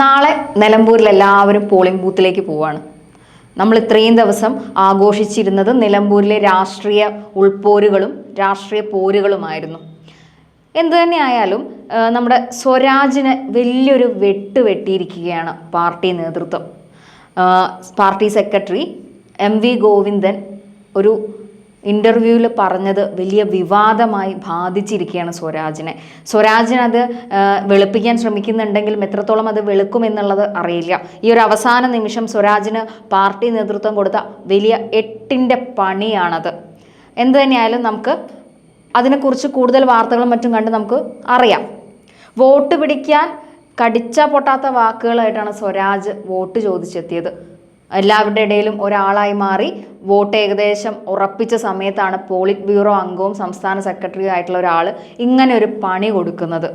നാളെ നിലമ്പൂരിൽ എല്ലാവരും പോളിംഗ് ബൂത്തിലേക്ക് പോവാണ്. നമ്മൾ ഇത്രയും ദിവസം ആഘോഷിച്ചിരുന്നത് നിലമ്പൂരിലെ രാഷ്ട്രീയ ഉൾപോരുകളും രാഷ്ട്രീയ പോരുകളുമായിരുന്നു. എന്തു തന്നെയായാലും നമ്മുടെ സ്വരാജിന് വലിയൊരു വെട്ട് വെട്ടിയിരിക്കുകയാണ് പാർട്ടി നേതൃത്വം. Party secretary M V Govindan ഒരു ഇന്റർവ്യൂവിൽ പറഞ്ഞത് വലിയ വിവാദമായി ബാധിച്ചിരിക്കുകയാണ് സ്വരാജിനെ. സ്വരാജിനത് അത് വെളുപ്പിക്കാൻ ശ്രമിക്കുന്നുണ്ടെങ്കിലും എത്രത്തോളം അത് വെളുക്കുമെന്നുള്ളത് അറിയില്ല. ഈ ഒരു അവസാന നിമിഷം സ്വരാജിന് പാർട്ടി നേതൃത്വം കൊടുത്ത വലിയ എട്ടിന്റെ പണിയാണത്. എന്തു തന്നെയായാലും നമുക്ക് അതിനെക്കുറിച്ച് കൂടുതൽ വാർത്തകളും മറ്റും കണ്ട് നമുക്ക് അറിയാം. വോട്ട് പിടിക്കാൻ കടിച്ച പൊട്ടാത്ത വാക്കുകളായിട്ടാണ് സ്വരാജ് വോട്ട് ചോദിച്ചെത്തിയത്. എല്ലാവരുടെ ഇടയിലും ഒരാളായി മാറി വോട്ട് ഏകദേശം ഉറപ്പിച്ച സമയത്താണ് പോളിറ്റ് ബ്യൂറോ അംഗവും സംസ്ഥാന സെക്രട്ടറിയും ആയിട്ടുള്ള ഒരാൾ ഇങ്ങനെ ഒരു പണി കൊടുക്കുന്നത്.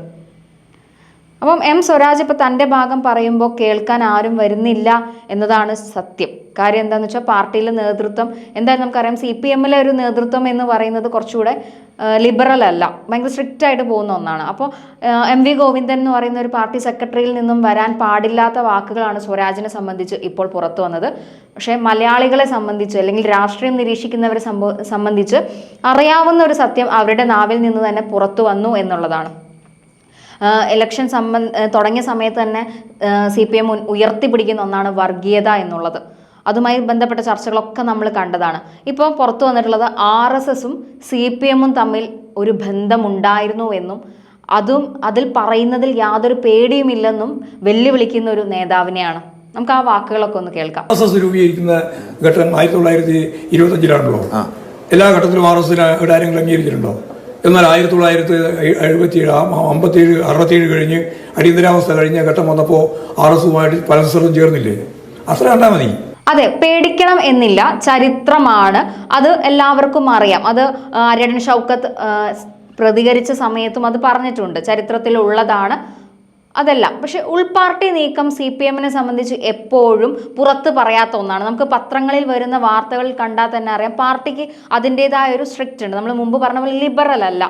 അപ്പം എം സ്വരാജ് ഇപ്പം തന്റെ ഭാഗം പറയുമ്പോൾ കേൾക്കാൻ ആരും വരുന്നില്ല എന്നതാണ് സത്യം. കാര്യം എന്താണെന്ന് വെച്ചാൽ പാർട്ടിയിലെ നേതൃത്വം എന്തായാലും നമുക്കറിയാം സി പി എമ്മിലെ ഒരു നേതൃത്വം എന്ന് പറയുന്നത് കുറച്ചുകൂടെ ലിബറൽ അല്ല ഭയങ്കര സ്ട്രിക്റ്റ് ആയിട്ട് പോകുന്ന ഒന്നാണ്. അപ്പോൾ എം വി ഗോവിന്ദൻ എന്ന് പറയുന്ന ഒരു പാർട്ടി സെക്രട്ടറിയിൽ നിന്നും വരാൻ പാടില്ലാത്ത വാക്കുകളാണ് സ്വരാജിനെ സംബന്ധിച്ച് ഇപ്പോൾ പുറത്തു വന്നത്. പക്ഷേ മലയാളികളെ സംബന്ധിച്ച് അല്ലെങ്കിൽ രാഷ്ട്രീയം നിരീക്ഷിക്കുന്നവരെ സംബന്ധിച്ച് അറിയാവുന്ന ഒരു സത്യം അവരുടെ നാവിൽ നിന്ന് തന്നെ പുറത്തു വന്നു എന്നുള്ളതാണ്. ഇലക്ഷൻ സംബന്ധ തുടങ്ങിയ സമയത്ത് തന്നെ സി പി എം ഉയർത്തിപ്പിടിക്കുന്ന ഒന്നാണ് വർഗീയത എന്നുള്ളത്. അതുമായി ബന്ധപ്പെട്ട ചർച്ചകളൊക്കെ നമ്മൾ കണ്ടതാണ്. ഇപ്പോൾ പുറത്തു വന്നിട്ടുള്ളത് ആർ എസ് എസും സി പി എമ്മും തമ്മിൽ ഒരു ബന്ധമുണ്ടായിരുന്നു എന്നും അതും അതിൽ പറയുന്നതിൽ യാതൊരു പേടിയുമില്ലെന്നും വെല്ലുവിളിക്കുന്ന ഒരു നേതാവിനെയാണ്. നമുക്ക് ആ വാക്കുകളൊക്കെ ഒന്ന് കേൾക്കാം. ആർ എസ് എസ് രൂപീകരിക്കുന്ന ഘട്ടം ആയിരത്തി തൊള്ളായിരത്തി ഇരുപത്തഞ്ചിലാണല്ലോ എല്ലാ ഘട്ടത്തിലും ആർ എസ് എസ് ആരെങ്കിലും അംഗീകരിച്ചിട്ടുണ്ടോ? എന്നാൽ ആയിരത്തി തൊള്ളായിരത്തി എഴുപത്തിയേഴ് അമ്പത്തിയേഴ് അറുപത്തിയേഴ് കഴിഞ്ഞ് അടിയന്തരാവസ്ഥ കഴിഞ്ഞ ഘട്ടം വന്നപ്പോൾ ആർ എസുമായിട്ട് സ്ഥലത്തും ചേർന്നില്ലേ? അത്ര കണ്ടാൽ മതി. അതെ പേടിക്കണം എന്നില്ല ചരിത്രമാണ്. അത് എല്ലാവർക്കും അറിയാം. അത് ആര്യടൻ ഷൗക്കത്ത് പ്രതികരിച്ച സമയത്തും അത് പറഞ്ഞിട്ടുണ്ട്. ചരിത്രത്തിലുള്ളതാണ് അതെല്ലാം. പക്ഷെ ഉൾപാർട്ടി നീക്കം സി പി എമ്മിനെ സംബന്ധിച്ച് എപ്പോഴും പുറത്ത് പറയാത്ത ഒന്നാണ്. നമുക്ക് പത്രങ്ങളിൽ വരുന്ന വാർത്തകൾ കണ്ടാൽ തന്നെ അറിയാം. പാർട്ടിക്ക് അതിന്റെതായ ഒരു സ്ട്രിക്റ്റ് ഉണ്ട്. നമ്മൾ മുമ്പ് പറഞ്ഞ പോലെ ലിബറൽ അല്ല.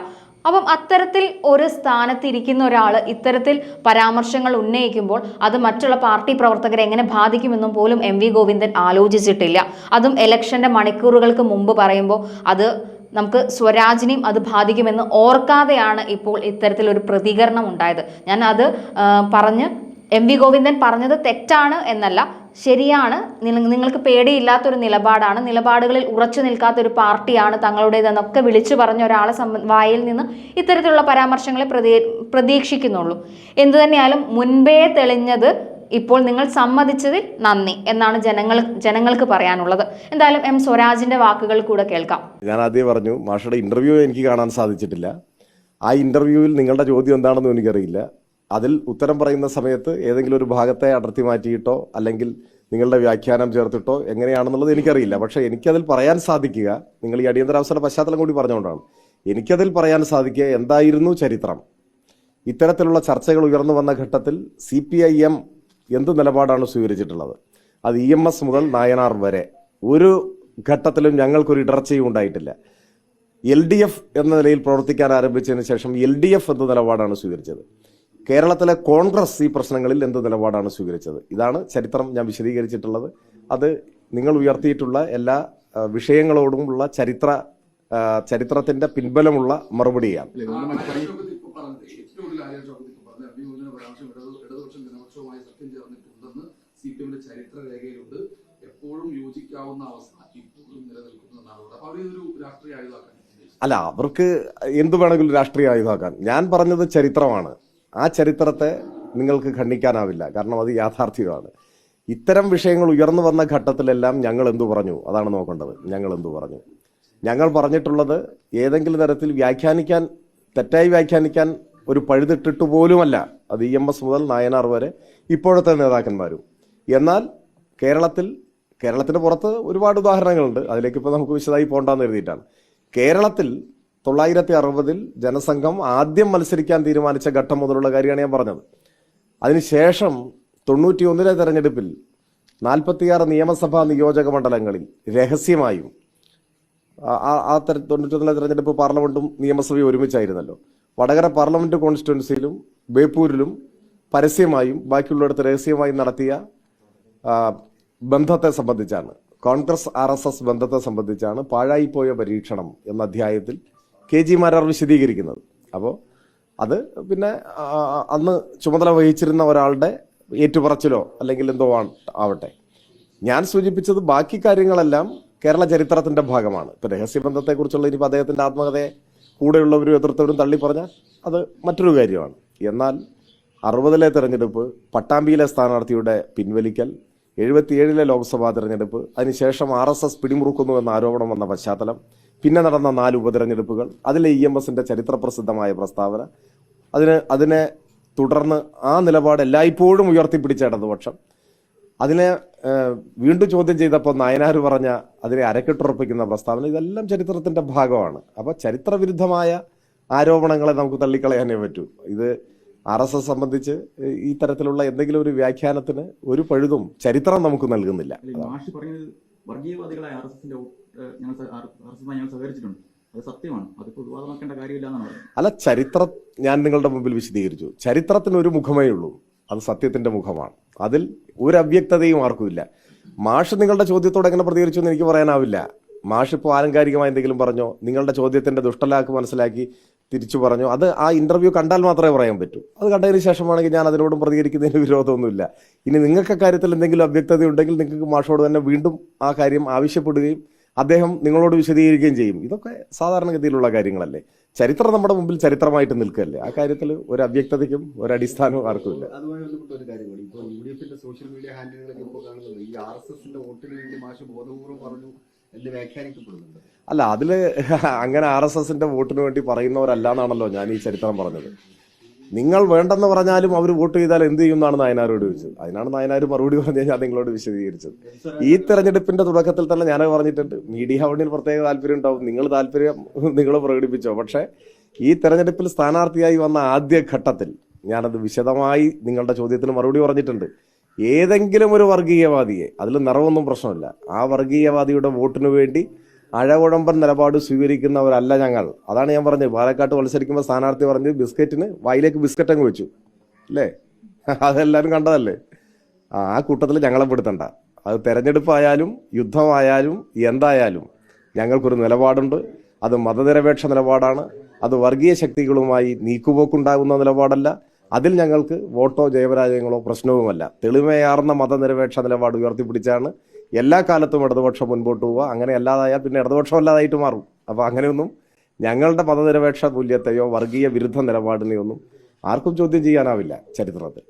അപ്പം അത്തരത്തിൽ ഒരു സ്ഥാനത്തിരിക്കുന്ന ഒരാൾ ഇത്തരത്തിൽ പരാമർശങ്ങൾ ഉന്നയിക്കുമ്പോൾ അത് മറ്റുള്ള പാർട്ടി പ്രവർത്തകരെ എങ്ങനെ ബാധിക്കുമെന്നും പോലും എം വി ഗോവിന്ദൻ ആലോചിച്ചിട്ടില്ല. അതും ഇലക്ഷന്റെ മണിക്കൂറുകൾക്ക് മുമ്പ് പറയുമ്പോൾ അത് നമുക്ക് സ്വരാജിനെയും അത് ബാധിക്കുമെന്ന് ഓർക്കാതെയാണ് ഇപ്പോൾ ഇത്തരത്തിലൊരു പ്രതികരണം ഉണ്ടായത് ഞാൻ അത് പറഞ്ഞ് എം വി ഗോവിന്ദൻ പറഞ്ഞത് തെറ്റാണ് എന്നല്ല ശരിയാണ്. നിങ്ങ- നിങ്ങൾക്ക് പേടിയില്ലാത്തൊരു നിലപാടാണ്. നിലപാടുകളിൽ ഉറച്ചു നിൽക്കാത്തൊരു പാർട്ടിയാണ് തങ്ങളുടേതെന്നൊക്കെ വിളിച്ചു പറഞ്ഞ ഒരാളെ വായിൽ നിന്ന് ഇത്തരത്തിലുള്ള പരാമർശങ്ങളെ പ്രതീ പ്രതീക്ഷിക്കുന്നുള്ളൂ. എന്തു തന്നെയായാലും മുൻപേ തെളിഞ്ഞത് ഇപ്പോൾ നിങ്ങൾ സമ്മതിച്ചതിൽ നന്ദി എന്നാണ് ജനങ്ങൾ ജനങ്ങൾക്ക് പറയാനുള്ളത്. എന്തായാലും എം സ്വരാജിന്റെ വാക്കുകൾ കൂടെ കേൾക്കാം. ഞാൻ ആദ്യം പറഞ്ഞു മാഷയുടെ ഇന്റർവ്യൂ എനിക്ക് കാണാൻ സാധിച്ചിട്ടില്ല. ആ ഇന്റർവ്യൂവിൽ നിങ്ങളുടെ ചോദ്യം എന്താണെന്ന് എനിക്കറിയില്ല. അതിൽ ഉത്തരം പറയുന്ന സമയത്ത് ഏതെങ്കിലും ഒരു ഭാഗത്തെ അടർത്തി മാറ്റിയിട്ടോ അല്ലെങ്കിൽ നിങ്ങളുടെ വ്യാഖ്യാനം ചേർത്തിട്ടോ എങ്ങനെയാണെന്നുള്ളത് എനിക്കറിയില്ല. പക്ഷേ എനിക്കതിൽ പറയാൻ സാധിക്കുക നിങ്ങൾ ഈ അടിയന്തരാവസ്ഥയുടെ പശ്ചാത്തലം കൂടി പറഞ്ഞുകൊണ്ടാണ്. എനിക്കതിൽ പറയാൻ സാധിക്കുക എന്തായിരുന്നു ചരിത്രം. ഇത്തരത്തിലുള്ള ചർച്ചകൾ ഉയർന്നു വന്ന ഘട്ടത്തിൽ സി പി ഐ എം എന്ത് നിലപാടാണ് സ്വീകരിച്ചിട്ടുള്ളത്? അത് ഇ എം എസ് മുതൽ നായനാർ വരെ ഒരു ഘട്ടത്തിലും ഞങ്ങൾക്കൊരു ഇടർച്ചയും ഉണ്ടായിട്ടില്ല. എൽ ഡി എഫ് എന്ന നിലയിൽ പ്രവർത്തിക്കാൻ ആരംഭിച്ചതിന് ശേഷം എൽ ഡി എഫ് എന്ത് നിലപാടാണ് സ്വീകരിച്ചത്? കേരളത്തിലെ കോൺഗ്രസ് ഈ പ്രശ്നങ്ങളിൽ എന്ത് നിലപാടാണ് സ്വീകരിച്ചത്? ഇതാണ് ചരിത്രം ഞാൻ വിശദീകരിച്ചിട്ടുള്ളത്. അത് നിങ്ങൾ ഉയർത്തിയിട്ടുള്ള എല്ലാ വിഷയങ്ങളോടുമുള്ള ചരിത്ര ചരിത്രത്തിന്റെ പിൻബലമുള്ള മറുപടിയാണ് ഏറ്റവും കൂടുതൽ ആര്യ ചോദ്യത്തിൽ പറഞ്ഞ അഭിമുഖത്തിന് പരാമർശം ഇടത് ഇടതുപക്ഷം ജനപക്ഷവുമായി സത്യം ചേർന്നിട്ടുണ്ടെന്ന് സി പി എമ്മിന്റെ ചരിത്ര രേഖയിലുണ്ട് യോജിക്കാവുന്ന അവസ്ഥ അപ്പൊ അവരൊരു രാഷ്ട്രീയ അല്ല അവർക്ക് എന്ത് വേണമെങ്കിലും രാഷ്ട്രീയ ആയുധമാക്കാൻ ഞാൻ പറഞ്ഞത് ചരിത്രമാണ്. ആ ചരിത്രത്തെ നിങ്ങൾക്ക് ഖണ്ഡിക്കാനാവില്ല. കാരണം അത് യാഥാർത്ഥ്യമാണ്. ഇത്തരം വിഷയങ്ങൾ ഉയർന്നു വന്ന ഘട്ടത്തിലെല്ലാം ഞങ്ങൾ എന്തു പറഞ്ഞു? അതാണ് നോക്കേണ്ടത്. ഞങ്ങൾ എന്തു പറഞ്ഞു? ഞങ്ങൾ പറഞ്ഞിട്ടുള്ളത് ഏതെങ്കിലും തരത്തിൽ വ്യാഖ്യാനിക്കാൻ തെറ്റായി വ്യാഖ്യാനിക്കാൻ ഒരു പഴുതിട്ടിട്ട് പോലുമല്ല. അത് ഇ എം എസ് മുതൽ നായനാർ വരെ ഇപ്പോഴത്തെ നേതാക്കന്മാരും. എന്നാൽ കേരളത്തിൽ കേരളത്തിന് പുറത്ത് ഒരുപാട് ഉദാഹരണങ്ങളുണ്ട്. അതിലേക്ക് ഇപ്പോൾ നമുക്ക് വിശദമായി പോകണ്ടെന്ന് എഴുതിയിട്ടാണ്. കേരളത്തിൽ തൊള്ളായിരത്തി അറുപതിൽ ജനസംഘം ആദ്യം മത്സരിക്കാൻ തീരുമാനിച്ച ഘട്ടം മുതലുള്ള കാര്യമാണ് ഞാൻ പറഞ്ഞത്. അതിനുശേഷം തൊണ്ണൂറ്റി ഒന്നിലെ തെരഞ്ഞെടുപ്പിൽ നാൽപ്പത്തിയാറ് നിയമസഭാ നിയോജക മണ്ഡലങ്ങളിൽ രഹസ്യമായും ആ- തെര- തൊണ്ണൂറ്റൊന്നിലെ തെരഞ്ഞെടുപ്പ് പാർലമെന്റും നിയമസഭയും ഒരുമിച്ചായിരുന്നല്ലോ. വടകര പാർലമെന്റ് കോൺസ്റ്റിറ്റ്യുവൻസിയിലും ബേപ്പൂരിലും പരസ്യമായും ബാക്കിയുള്ളിടത്ത് രഹസ്യമായും നടത്തിയ ബന്ധത്തെ സംബന്ധിച്ചാണ്. കോൺഗ്രസ് ആർ എസ് എസ് ബന്ധത്തെ സംബന്ധിച്ചാണ് പാഴായിപ്പോയ പരീക്ഷണം എന്ന അധ്യായത്തിൽ കെ ജി മാരാർ വിശദീകരിക്കുന്നത്. അപ്പോൾ അത് പിന്നെ അന്ന് ചുമതല വഹിച്ചിരുന്ന ഒരാളുടെ ഏറ്റുപറച്ചിലോ അല്ലെങ്കിൽ എന്തോ ആവട്ടെ. ഞാൻ സൂചിപ്പിച്ചത് ബാക്കി കാര്യങ്ങളെല്ലാം കേരള ചരിത്രത്തിന്റെ ഭാഗമാണ്. ഇപ്പൊ രഹസ്യബന്ധത്തെക്കുറിച്ചുള്ള ഇനിയിപ്പോൾ അദ്ദേഹത്തിന്റെ ആത്മകഥയെ കൂടെയുള്ളവരും എതിർത്തവരും തള്ളി പറഞ്ഞാൽ അത് മറ്റൊരു കാര്യമാണ്. എന്നാൽ അറുപതിലെ തെരഞ്ഞെടുപ്പ് പട്ടാമ്പിയിലെ സ്ഥാനാർത്ഥിയുടെ പിൻവലിക്കൽ എഴുപത്തിയേഴിലെ ലോക്സഭാ തെരഞ്ഞെടുപ്പ് അതിനുശേഷം ആർ എസ് എസ് പിടിമുറുക്കുന്നു എന്ന ആരോപണം വന്ന പശ്ചാത്തലം പിന്നെ നടന്ന നാല് ഉപതെരഞ്ഞെടുപ്പുകൾ അതിലെ ഇ എം എസിന്റെ ചരിത്രപ്രസിദ്ധമായ പ്രസ്താവന അതിന് അതിനെ തുടർന്ന് ആ നിലപാട് എല്ലായ്പ്പോഴും ഉയർത്തിപ്പിടിച്ച ഇടതുപക്ഷം. അതിനെ വീണ്ടും ചോദ്യം ചെയ്തപ്പോൾ നയനാർ പറഞ്ഞ അതിനെ അരക്കെട്ടുറപ്പിക്കുന്ന പ്രസ്താവന ഇതെല്ലാം ചരിത്രത്തിന്റെ ഭാഗമാണ്. അപ്പോൾ ചരിത്രവിരുദ്ധമായ ആരോപണങ്ങളെ നമുക്ക് തള്ളിക്കളയാനേ പറ്റൂ. ഇത് ആർ എസ് എസ് സംബന്ധിച്ച് ഈ തരത്തിലുള്ള എന്തെങ്കിലും ഒരു വ്യാഖ്യാനത്തിന് ഒരു പഴുതും ചരിത്രം നമുക്ക് നൽകുന്നില്ല. അല്ല, ചരിത്ര മാഷ് പറഞ്ഞത് വർഗീയവാദികളായ ആർ എസ് എസിന്റെ ഞങ്ങൾ ആർ എസ് എസുമായി ഞങ്ങൾ സഹകരിച്ചിട്ടുണ്ട്. അത് സത്യമാണ്. അതിപ്പോൾ വിവാദമാക്കേണ്ട കാര്യമില്ല എന്നാണ് പറയുന്നത്. അല്ല ചരിത്രം ഞാൻ നിങ്ങളുടെ മുമ്പിൽ വിശദീകരിച്ചു. ചരിത്രത്തിന് ഒരു മുഖമേ ഉള്ളൂ. അത് സത്യത്തിന്റെ മുഖമാണ്. അതിൽ ഒരു അവ്യക്തതയും ആർക്കുമില്ല മാഷ് നിങ്ങളുടെ ചോദ്യത്തോട് എങ്ങനെ പ്രതികരിച്ചു എന്ന് എനിക്ക് പറയാനാവില്ല. മാഷ് ഇപ്പോൾ ആലങ്കാരികമായി എന്തെങ്കിലും പറഞ്ഞോ? നിങ്ങളുടെ ചോദ്യത്തിന്റെ ദുഷ്ടലാക്ക് മനസ്സിലാക്കി തിരിച്ചു പറഞ്ഞു. അത് ആ ഇന്റർവ്യൂ കണ്ടാൽ മാത്രമേ പറയാൻ പറ്റൂ. അത് കണ്ടതിന് ശേഷമാണെങ്കിൽ ഞാൻ അതിനോടും പ്രതികരിക്കുന്നതിന് വിരോധമൊന്നുമില്ല. ഇനി നിങ്ങൾക്ക് കാര്യത്തിൽ എന്തെങ്കിലും അവ്യക്തത ഉണ്ടെങ്കിൽ നിങ്ങൾക്ക് മാഷോട് തന്നെ വീണ്ടും ആ കാര്യം ആവശ്യപ്പെടുകയും അദ്ദേഹം നിങ്ങളോട് വിശദീകരിക്കുകയും ചെയ്യും. ഇതൊക്കെ സാധാരണഗതിയിലുള്ള കാര്യങ്ങളല്ലേ. ചരിത്രം നമ്മുടെ മുമ്പിൽ ചരിത്രമായിട്ട് നിൽക്കല്ലേ ആ കാര്യത്തിൽ ഒരു അവ്യക്തതയ്ക്കും ഒരു അടിസ്ഥാനവും ആർക്കും ഇല്ല. അതുമായി ബന്ധപ്പെട്ട ഒരു കാര്യം കൂടി ഇപ്പോൾ യു ഡി എഫിന്റെ സോഷ്യൽ മീഡിയ ഹാൻഡിലുകളൊക്കെ ഇപ്പോൾ കാണുന്നത് ഈ ആർ എസ് എസിന്റെ വോട്ടിന് വേണ്ടി മാഷ് ബോധപൂർവം പറഞ്ഞു. അല്ല അതിൽ അങ്ങനെ ആർ എസ് എസിന്റെ വോട്ടിന് വേണ്ടി പറയുന്നവരല്ല എന്നാണല്ലോ ഞാൻ ഈ ചരിത്രം പറഞ്ഞത്. നിങ്ങൾ വേണ്ടെന്ന് പറഞ്ഞാലും അവർ വോട്ട് ചെയ്താൽ എന്ത് ചെയ്യും എന്നാണ് ചോദിച്ചത്. അതിനാണ് നായനാർ മറുപടി പറഞ്ഞു ഞാൻ നിങ്ങളോട് വിശദീകരിച്ചത്. ഈ തെരഞ്ഞെടുപ്പിന്റെ തുടക്കത്തിൽ തന്നെ ഞാൻ പറഞ്ഞിട്ടുണ്ട്. മീഡിയ ഹൗണിൽ പ്രത്യേക താല്പര്യം ഉണ്ടാവും. നിങ്ങൾ താല്പര്യം നിങ്ങൾ പ്രകടിപ്പിച്ചോ. പക്ഷേ ഈ തെരഞ്ഞെടുപ്പിൽ സ്ഥാനാർത്ഥിയായി വന്ന ആദ്യ ഘട്ടത്തിൽ ഞാനത് വിശദമായി നിങ്ങളുടെ ചോദ്യത്തിന് മറുപടി പറഞ്ഞിട്ടുണ്ട്. ഏതെങ്കിലും ഒരു വർഗീയവാദിയെ അതിൽ നിറവൊന്നും പ്രശ്നമില്ല. ആ വർഗീയവാദിയുടെ വോട്ടിന് വേണ്ടി അഴകുഴമ്പൻ നിലപാട് സ്വീകരിക്കുന്നവരല്ല ഞങ്ങൾ. അതാണ് ഞാൻ പറഞ്ഞത്. പാലക്കാട്ട് മത്സരിക്കുമ്പോൾ സ്ഥാനാർത്ഥി പറഞ്ഞ് ബിസ്ക്കറ്റിന് വായിലേക്ക് ബിസ്ക്കറ്റ് അങ്ങ് വെച്ചു. അല്ലേ? അതെല്ലാവരും കണ്ടതല്ലേ? ആ കൂട്ടത്തിൽ ഞങ്ങളെ പെടുത്തണ്ട. അത് തെരഞ്ഞെടുപ്പായാലും യുദ്ധമായാലും എന്തായാലും ഞങ്ങൾക്കൊരു നിലപാടുണ്ട്. അത് മതനിരപേക്ഷ നിലപാടാണ്. അത് വർഗീയ ശക്തികളുമായി നീക്കുപോക്കുണ്ടാകുന്ന നിലപാടല്ല. അതിൽ ഞങ്ങൾക്ക് വോട്ടോ ജയപരാജയങ്ങളോ പ്രശ്നവുമല്ല. തെളിമയാർന്ന മതനിരപേക്ഷ നിലപാട് ഉയർത്തിപ്പിടിച്ചാണ് എല്ലാ കാലത്തും ഇടതുപക്ഷം മുൻപോട്ട് പോവുക. അങ്ങനെ അല്ലാതായാൽ പിന്നെ ഇടതുപക്ഷം അല്ലാതായിട്ട് മാറും. അപ്പോൾ അങ്ങനെയൊന്നും ഞങ്ങളുടെ മതനിരപേക്ഷ മൂല്യത്തെയോ വർഗീയ വിരുദ്ധ നിലപാടിനെയോ ഒന്നും ആർക്കും ചോദ്യം ചെയ്യാനാവില്ല ചരിത്രത്തിൽ.